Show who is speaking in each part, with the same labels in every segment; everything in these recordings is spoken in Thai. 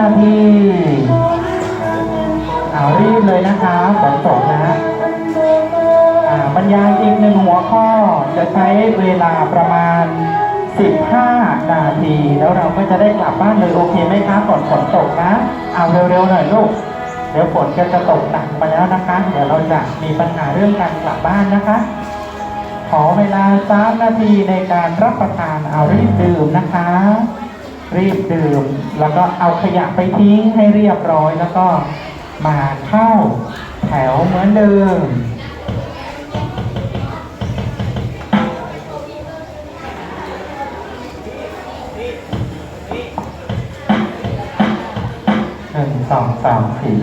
Speaker 1: นาที เอารีบเลยนะคะฝนตกนะอาบรรยายอีกหนึ่งหัวข้อจะใช้เวลาประมาณ 15 นาที แล้วเราก็จะได้กลับบ้านเลยโอเคไหมคะก่อนฝนตกนะ เอาเร็วๆหน่อยลูก เดี๋ยวฝนก็จะตกหนักมาแล้วนะคะ เดี๋ยวเราจะมีปัญหาเรื่องการกลับบ้านนะคะ ขอเวลา 3 นาทีในการรับประทานเอารีบดื่มนะคะ รีบดื่ม แล้วก็เอาขยะไปทิ้งให้เรียบร้อย แล้วก็มาเข้าแถวเหมือนเดิมหนึ่งสองสามสี่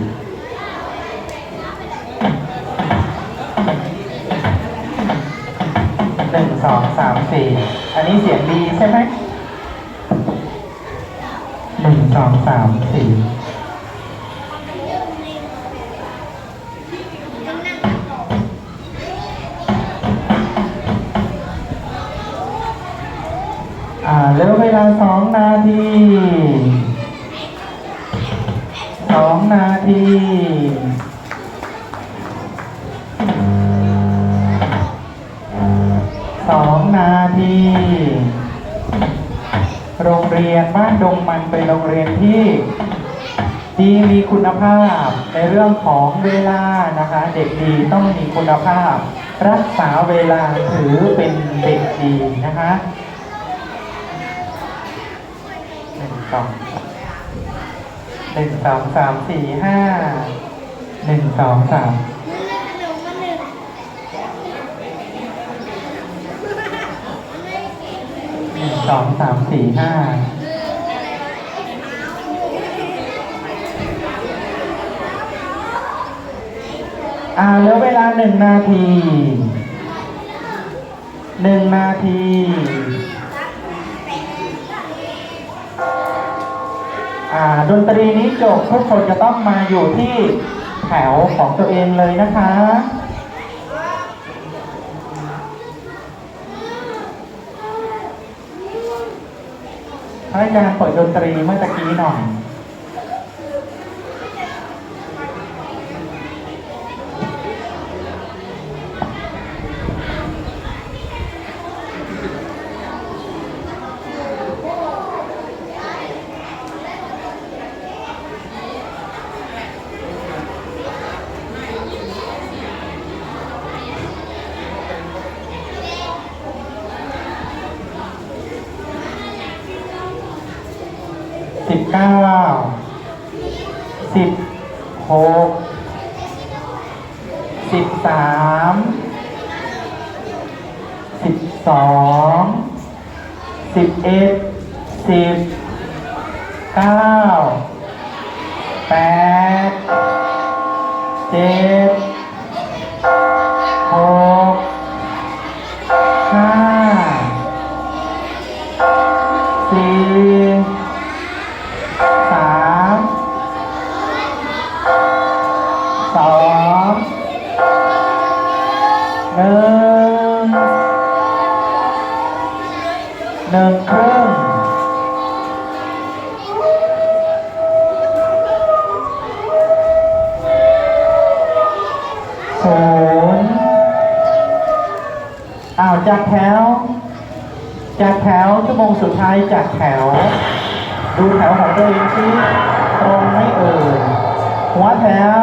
Speaker 1: หนึ่งสองสามสี่อันนี้เสียงดีใช่ไหม องสามสี่อ่าเหลือเวลาสองนาทีสองนาทีสองนาที โรงเรียนบ้านดงมันเป็นโรงเรียนที่ดีมีคุณภาพในเรื่องของเวลานะคะ เด็กดีต้องมีคุณภาพ รักษาเวลาถือเป็นเด็กดีนะคะหนึ่งสองหนึ่งสองสามสี่ห้าหนึ่งสองสามหนึ่ง สองสามสี่ห้าอ่าเหลือเวลาหนึ่งนาทีหนึ่งนาทีอ่าดนตรีนี้จบทุกคนจะต้องมาอยู่ที่แถวของตัวเองเลยนะคะ พระอาจารย์เปิดดนตรีเมื่อตะกี้หน่อย สิบเก้า สิบหก สิบสาม สิบสองสิบเอ็ดสิบเก้าแปดเจ็ด อ้าวจัดแถวจัดแถวชั่วโมงสุดท้ายจัดแถว ดูแถวของตัวเองซิตรงไม่เอ่ยหัวแถว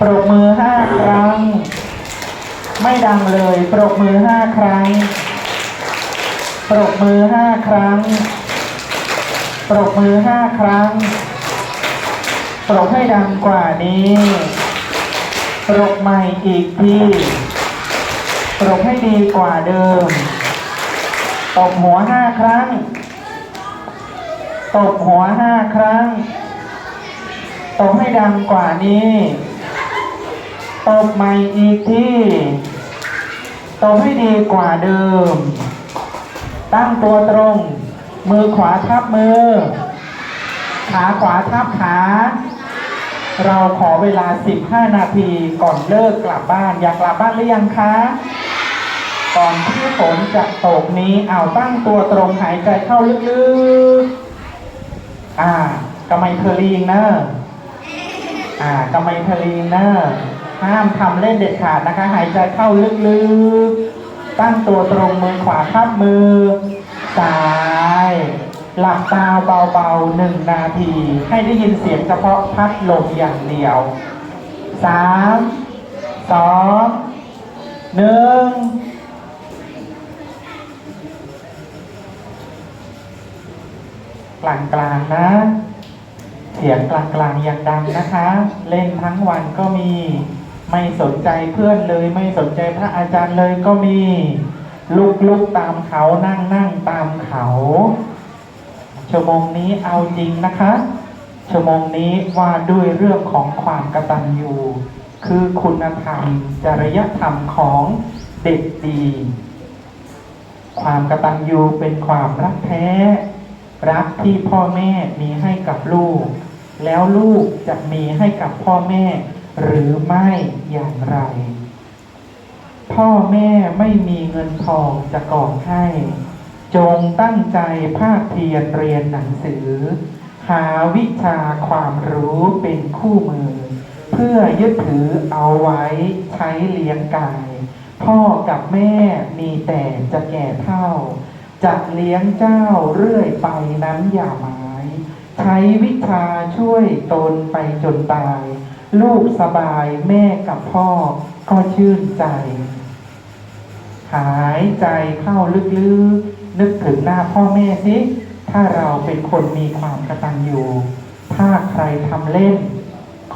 Speaker 1: ปรบมือห้าครั้ง ไม่ดังเลย ปรบมือห้าครั้ง ปรบมือห้าครั้ง ปรบมือห้าครั้ง ปรบให้ดังกว่านี้ ปรบใหม่อีกที ปรบให้ดีกว่าเดิม ตบหัวห้าครั้ง ตบหัวห้าครั้ง ตบให้ดังกว่านี้ ตบใหม่อีกที่ ตบให้ดีกว่าเดิม ตั้งตัวตรง มือขวาทับมือ ขาขวาทับขา เราขอเวลา 15 นาทีก่อนเลิกกลับบ้าน อยากกลับบ้านหรือยังคะ ก่อนที่ฝนจะตกนี้เอาตั้งตัวตรงหายใจเข้าลึกๆ อ่ากำไมเทอรีงเนอะอ่ากำไมเทอรีงเนอะห้ามทำเล่นเด็ดขาดนะคะ หายใจเข้าลึกๆ ตั้งตัวตรงมือขวาทับมือซ้าย หลับตาเบาๆหนึ่งนาที ให้ได้ยินเสียงเฉพาะพัดลมอย่างเดียวสามสองหนึ่ง กลางกลางนะ เสียงกลางกลางอย่างดังนะคะ เล่นทั้งวันก็มี ไม่สนใจเพื่อนเลย ไม่สนใจพระอาจารย์เลยก็มีลุกลุกตามเขานั่งนั่งตามเขาชั่วโมงนี้เอาจริงนะคะ ชั่วโมงนี้ว่าด้วยเรื่องของความกตัญญูคือคุณธรรมจริยธรรมของเด็กดี ความกตัญญูเป็นความรักแท้ รักที่พ่อแม่มีให้กับลูก แล้วลูกจะมีให้กับพ่อแม่ หรือไม่อย่างไร พ่อแม่ไม่มีเงินทองจะก่อให้ จงตั้งใจภาคเพียรเรียนหนังสือ หาวิชาความรู้เป็นคู่มือ เพื่อยึดถือเอาไว้ใช้เลี้ยงกาย พ่อกับแม่มีแต่จะแก่เท่า จะเลี้ยงเจ้าเรื่อยไปนั้นอย่าหมาย ใช้วิชาช่วยตนไปจนตาย ลูกสบายแม่กับพ่อก็ชื่นใจ หายใจเข้าลึกๆ นึกถึงหน้าพ่อแม่สิถ้าเราเป็นคนมีความกระตัญญูถ้าใครทำเล่น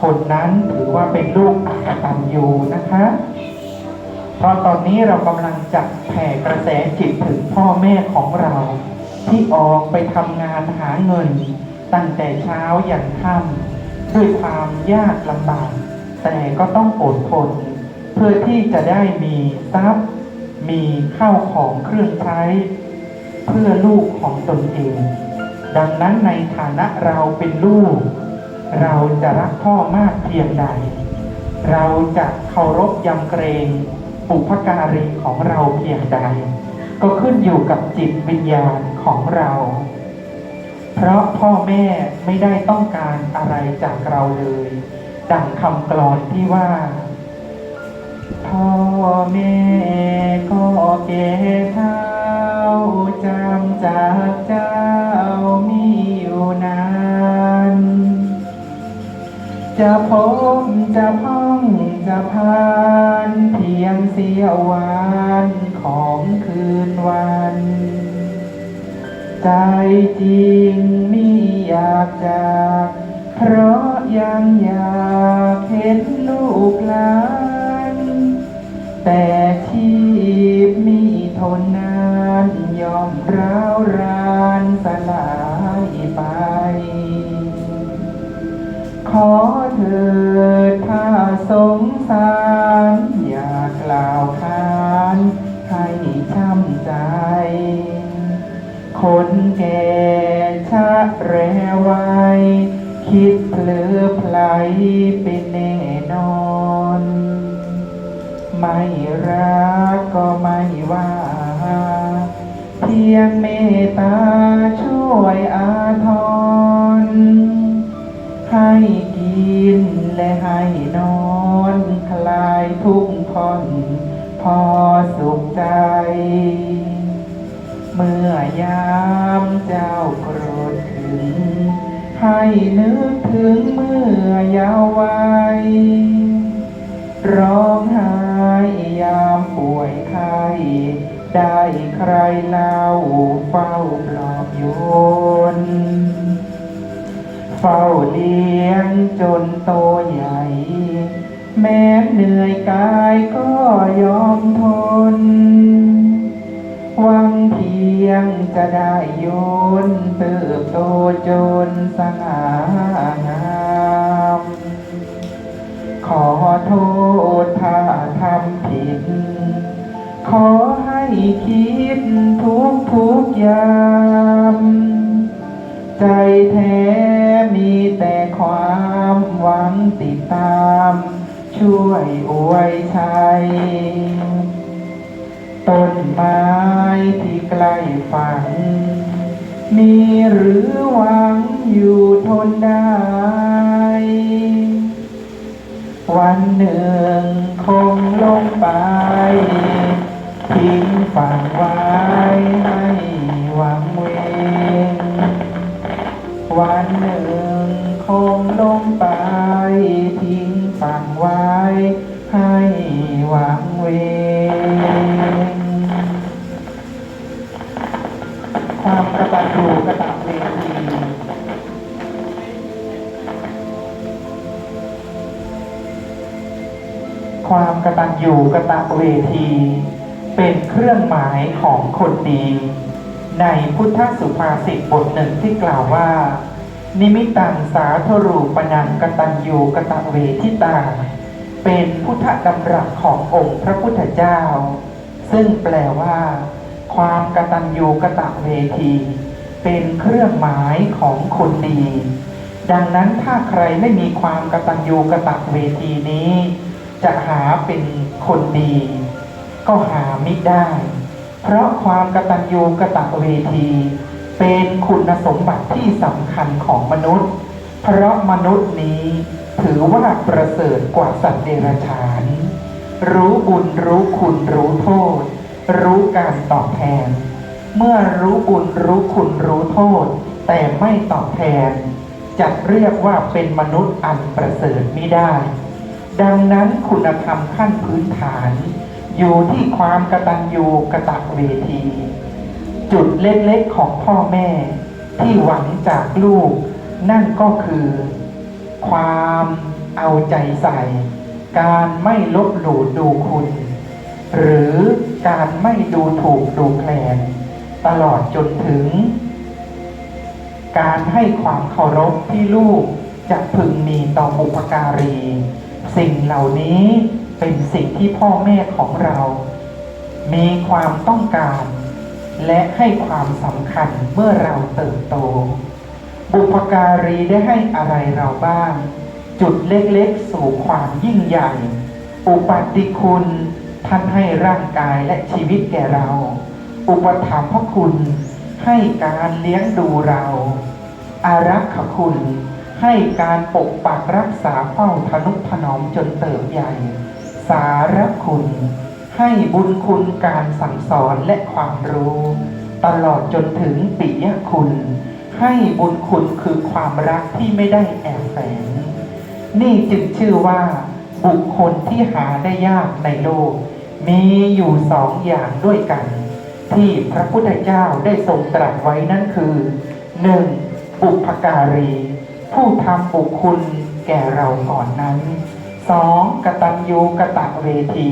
Speaker 1: คนนั้นถือว่าเป็นลูกอกตัญญูนะคะ เพราะตอนนี้เรากำลังจะแผ่กระแสจิตถึงพ่อแม่ของเรา ที่ออกไปทำงานหาเงิน ตั้งแต่เช้ายันค่ำด้วยความยากลำบาก แต่ก็ต้องอดทน เพื่อที่จะได้มีทรัพย์ มีข้าวของเครื่องใช้ เพื่อลูกของตนเอง ดังนั้นในฐานะเราเป็นลูก เราจะรักพ่อมากเพียงใด เราจะเคารพยำเกรง ปุพการีของเราเพียงใด ก็ขึ้นอยู่กับจิตวิญญาณของเรา เพราะพ่อแม่ไม่ได้ต้องการอะไรจากเราเลย ดังคำกลอนที่ว่า พ่อแม่ก็แก่เท่าจำจากเจ้ามีอยู่นาน จะพบจะพ้อง จะพานเพียงเสี้ยววันของคืนวัน ใจจริงไม่อยากจาก เพราะยังอยากเห็นลูกหลานแต่ชีพมีทนนานยอมร้าวรานสลายไป ขอเถิดถ้าสงสาร อย่ากล่าวค้านให้ช้ำใจ คนแก่ชะแรวัยคิดเพลือไพลเป็นแน่นอน ไม่รักก็ไม่ว่า เพียงเมตตาช่วยอาทรให้ นและให้นอนคลายทุกข์ผ่อนพอสุขใจ เมื่อยามเจ้าโกรธถึง ให้นึกถึงเมื่อยาววัยร้องไห้ยามป่วยไข้ได้ใครเล่าเฝ้าปลอบโยน เฝ้าเลี้ยงจนโตใหญ่ แม้เหนื่อยกายก็ยอมทน หวังเพียงจะได้โยนเติบโตจนสง่างามขอโทษถ้าทำผิด ขอให้คิดทุกทุกยาง ใจแท้มีแต่ความหวังติดตาม ช่วยอวยชัย ต้นไม้ที่ใกล้ฝัน มีหรือหวังอยู่ทนได้ วันหนึ่งคงลงไป ทิ้งฝังไว้ให้หวัง วันหนึ่งคงลงไปทิ้งฝังไว้ ให้หวังเวงความกระตันยูกระตะเวทีความกระตัญญูกระตะเวที เป็นเครื่องหมายของคนดี ในพุทธสุภาษิตบทหนึ่งที่กล่าวว่า นิมิตังสาธรูปนังกตัญญูกตะเวทิตา เป็นพุทธดำรัสขององค์พระพุทธเจ้า ซึ่งแปลว่า ความกตัญญูกตะเวที เป็นเครื่องหมายของคนดี ดังนั้นถ้าใครไม่มีความกตัญญูกตะเวทีนี้ จะหาเป็นคนดี ก็หาไม่ได้ เพราะความกตัญญูกะตะเวที เป็นคุณสมบัติที่สำคัญของมนุษย์ เพราะมนุษย์นี้ถือว่าประเสริฐกว่าสัตว์เดรัจฉาน รู้บุญรู้คุณรู้โทษ รู้การตอบแทน เมื่อรู้บุญรู้คุณรู้โทษ แต่ไม่ตอบแทนจะเรียกว่าเป็นมนุษย์อันประเสริฐไม่ได้ ดังนั้นคุณธรรมขั้นพื้นฐาน อยู่ที่ความกระตัญญูกระตะเวที จุดเล็กๆของพ่อแม่ที่หวังจากลูก นั่นก็คือ ความเอาใจใส่ การไม่ลบหลู่ดูคุณ หรือการไม่ดูถูกดูแคลน ตลอดจนถึง การให้ความเคารพที่ลูกจะพึงมีต่อบุพการี สิ่งเหล่านี้ เป็นสิ่งที่พ่อแม่ของเรา มีความต้องการ และให้ความสำคัญเมื่อเราเติบโต บุพการีได้ให้อะไรเราบ้าง จุดเล็กๆสู่ความยิ่งใหญ่ อุปติคุณท่านให้ร่างกายและชีวิตแก่เรา อุปถัมภคุณให้การเลี้ยงดูเรา อารักขคุณให้การปกปักรักษาเฝ้าทนุถนอมจนเติบใหญ่ สารคุณ ให้บุญคุณการสั่งสอนและความรู้ ตลอดจนถึงปิยคุณ ให้บุญคุณคือความรักที่ไม่ได้แอบแฝงนี่จึงชื่อว่า บุคคลที่หาได้ยากในโลก มีอยู่สองอย่างด้วยกัน ที่พระพุทธเจ้าได้ทรงตรัสไว้นั่นคือหนึ่งบุพการี ผู้ทำบุญคุณแก่เราก่อนนั้น สองกตัญญูกะตะเวที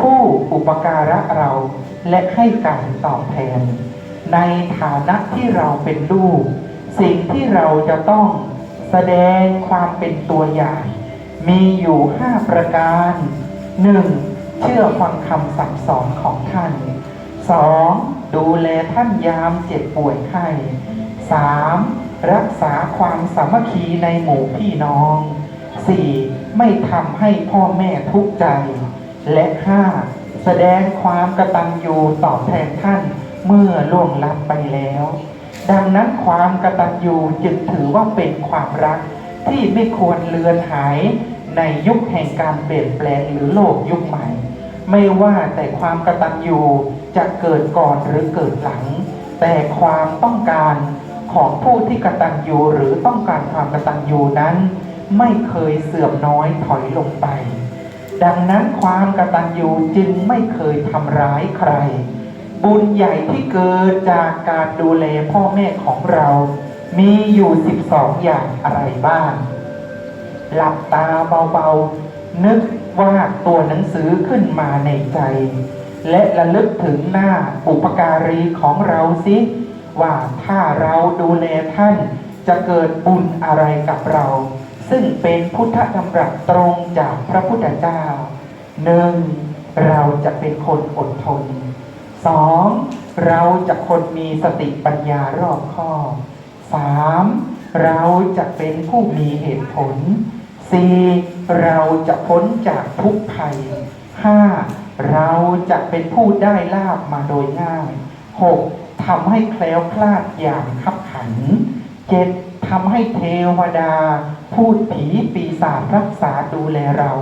Speaker 1: ผู้อุปการะเราและให้การตอบแทน ในฐานะที่เราเป็นลูก สิ่งที่เราจะต้องแสดงความเป็นตัวอย่าง มีอยู่ห้าประการหนึ่งเชื่อฟังคำสั่งสอนของท่านสองดูแลท่านยามเจ็บป่วยไข้สามรักษาความสามัคคีในหมู่พี่น้องสี่ ไม่ทำให้พ่อแม่ทุกข์ใจ และห้าแสดงความกตัญญูตอบแทนท่านเมื่อล่วงลับไปแล้ว ดังนั้นความกตัญญูจึงถือว่าเป็นความรักที่ไม่ควรเลือนหายในยุคแห่งการเปลี่ยนแปลงหรือโลกยุคใหม่ ไม่ว่าแต่ความกตัญญูจะเกิดก่อนหรือเกิดหลัง แต่ความต้องการของผู้ที่กตัญญูหรือต้องการความกตัญญูนั้น ไม่เคยเสื่อมน้อยถอยลงไป ดังนั้นความกตัญญูจึงไม่เคยทำร้ายใคร บุญใหญ่ที่เกิดจากการดูแลพ่อแม่ของเรา มีอยู่ 12 อย่างอะไรบ้าง หลับตาเบาๆ นึกว่าตัวหนังสือขึ้นมาในใจ และระลึกถึงหน้าอุปการีของเราสิว่าถ้าเราดูแลท่านจะเกิดบุญอะไรกับเรา ซึ่งเป็นพุทธดำรัสตรงจากพระพุทธเจ้าหนึ่งเราจะเป็นคนอดทนสองเราจะคนมีสติปัญญารอบคอบสามเราจะเป็นผู้มีเหตุผลสี่เราจะพ้นจากทุกภัย 5. เราจะเป็นผู้ได้ลาบมาโดยง่าย 6. ทำให้แคล้วคลาดอย่างขับขัน 7. ทำให้เทวดา พูดผีปีศาจรักษาดูแลเรา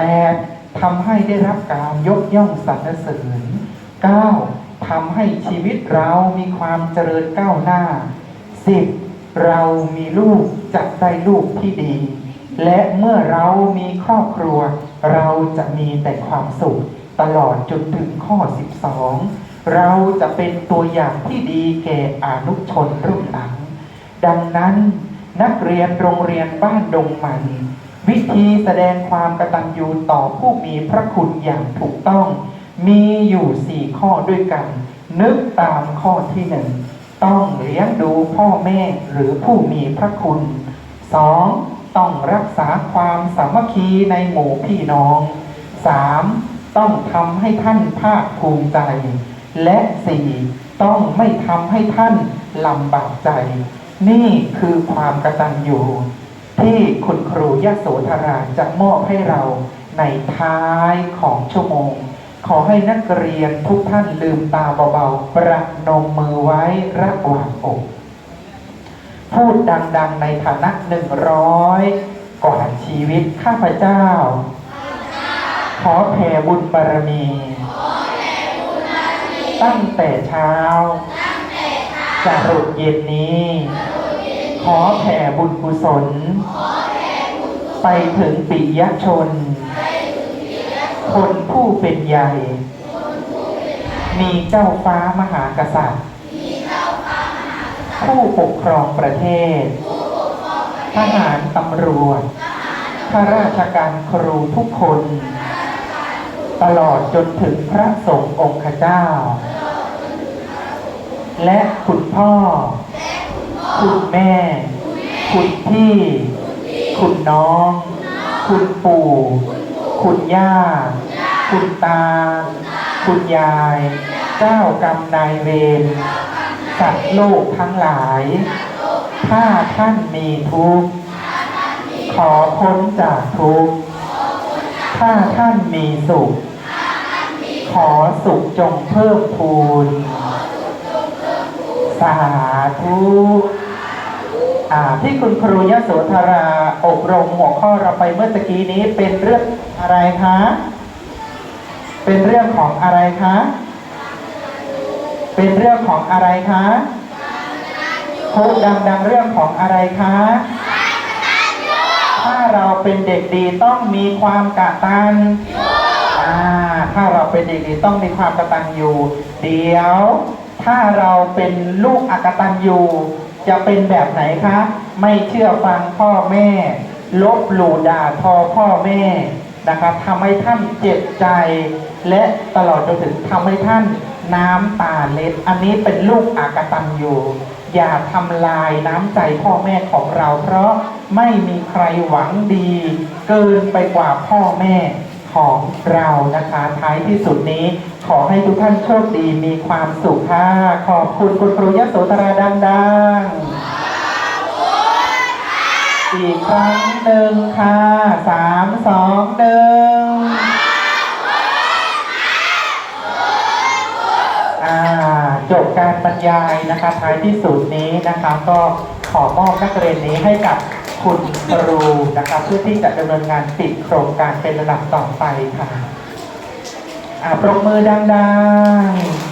Speaker 1: 8. ทำให้ได้รับการยกย่องสรรเสริญ 9. ทำให้ชีวิตเรามีความเจริญก้าวหน้า 10. เรามีลูกจะได้ลูกที่ดี และเมื่อเรามีครอบครัว เราจะมีแต่ความสุขตลอดจนถึงข้อ 12 เราจะเป็นตัวอย่างที่ดีแก่อนุชนรุ่นหลัง ดังนั้น นักเรียนโรงเรียนบ้านดงมันวิธีแสดงความกตัญญูต่อผู้มีพระคุณอย่างถูกต้อง มีอยู่สี่ข้อด้วยกัน นึกตามข้อที่หนึ่งต้องเลี้ยงดูพ่อแม่หรือผู้มีพระคุณสองต้องรักษาความสามัคคีในหมู่พี่น้องสามต้องทำให้ท่านภาคภูมิใจ และสี่ต้องไม่ทำให้ท่านลำบากใจ นี่คือความกตัญญูที่คุณครูยะโสธราจะมอบให้เราในท้ายของชั่วโมง ขอให้นักเรียนทุกท่านลืมตาเบาๆ ประนมมือไว้ระหว่างอก พูดดังๆในฐานะหนึ่งร้อยกว่าชีวิตข้าพเจ้า ขอแผ่บุญบารมี ตั้งแต่เช้า จรดเย็นนี้ ขอแผ่บุญกุศล ไปถึงปิยชน คนผู้เป็นใหญ่ มีเจ้าฟ้ามหากษัตริย์ ผู้ปกครองประเทศ ทหารตำรวจข้าราชการครูทุกคน ตลอดจนถึงพระสงฆ์องค์เจ้า และคุณพ่อ คุณแม่ คุณพี่ คุณน้อง คุณปู่ คุณย่า คุณตา คุณยาย เจ้ากรรมนายเวรสัตว์โลกทั้งหลาย ถ้าท่านมีทุกข์ ขอพ้นจากทุกข์ ถ้าท่านมีสุข ขอสุขจงเพิ่มพูน สาธุที่คุณครูยโสธราอบรมหัวข้อเราไปเมื่อตะกี้นี้เป็นเรื่องอะไรคะ เป็นเรื่องของอะไรคะ เป็นเรื่องของอะไรคะพูดดังๆเรื่องของอะไรคะ ถ้าเราเป็นเด็กดีต้องมีความกตัญอ่าถ้าเราเป็นเด็กดีต้องมีความกตัญญูเดี๋ยว ถ้าเราเป็นลูกอักตัญญูจะเป็นแบบไหนคะ ไม่เชื่อฟังพ่อแม่ ลบหลู่ด่าทอพ่อแม่นะครับทำให้ท่านเจ็บใจ และตลอดจนถึงทำให้ท่านน้ำตาเล็ด อันนี้เป็นลูกอากตัญญูอย่าทำลายน้ำใจพ่อแม่ของเรา เพราะไม่มีใครหวังดี เกินไปกว่าพ่อแม่ ของเรานะคะท้ายที่สุดนี้ ขอให้ทุกท่านโชคดีมีความสุขค่ะ ขอบคุณคุณครูยโสธราดังๆอีกครั้งหนึ่งค่ะสามสองหนึ่งจบการบรรยายนะคะท้ายที่สุดนี้นะคะก็ขอมอบนักเรียนนี้ให้กับ คุณครูนะคะเพื่อที่จะดำเนินงานปิดโครงการเป็นระดับต่อไปค่ะอ่าปรบมือดังๆ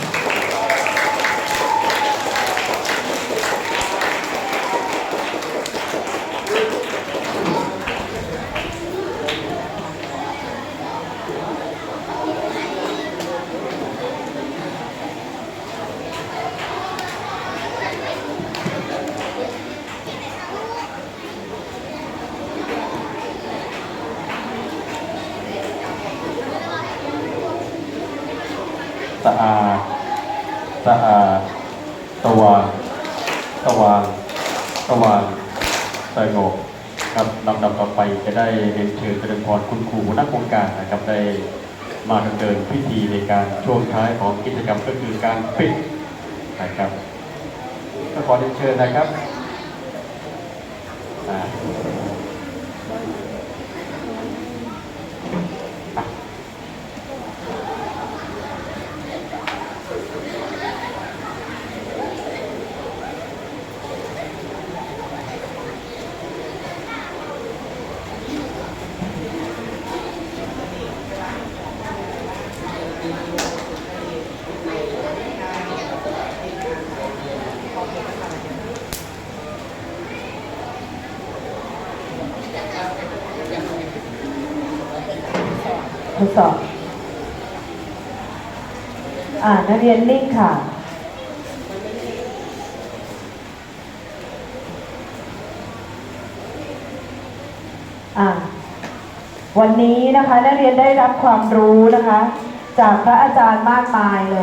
Speaker 1: ะ
Speaker 2: อาดสะอาดสว่างสว่างสว่างสงบครับลำดับต่อไปจะได้เรียนเชิญเจริญพรคุณครูหัวหน้าโครงการนะครับได้มาดำเนินพิธีในการช่วงท้ายของกิจกรรมก็คือการปิดนะครับก็ขอเรียนเชิญนะครับ
Speaker 3: สอบ อ่านักเรียนนิ่งค่ะ อ่าวันนี้นะคะนักเรียนได้รับความรู้นะคะ จากพระอาจารย์มากมายเลย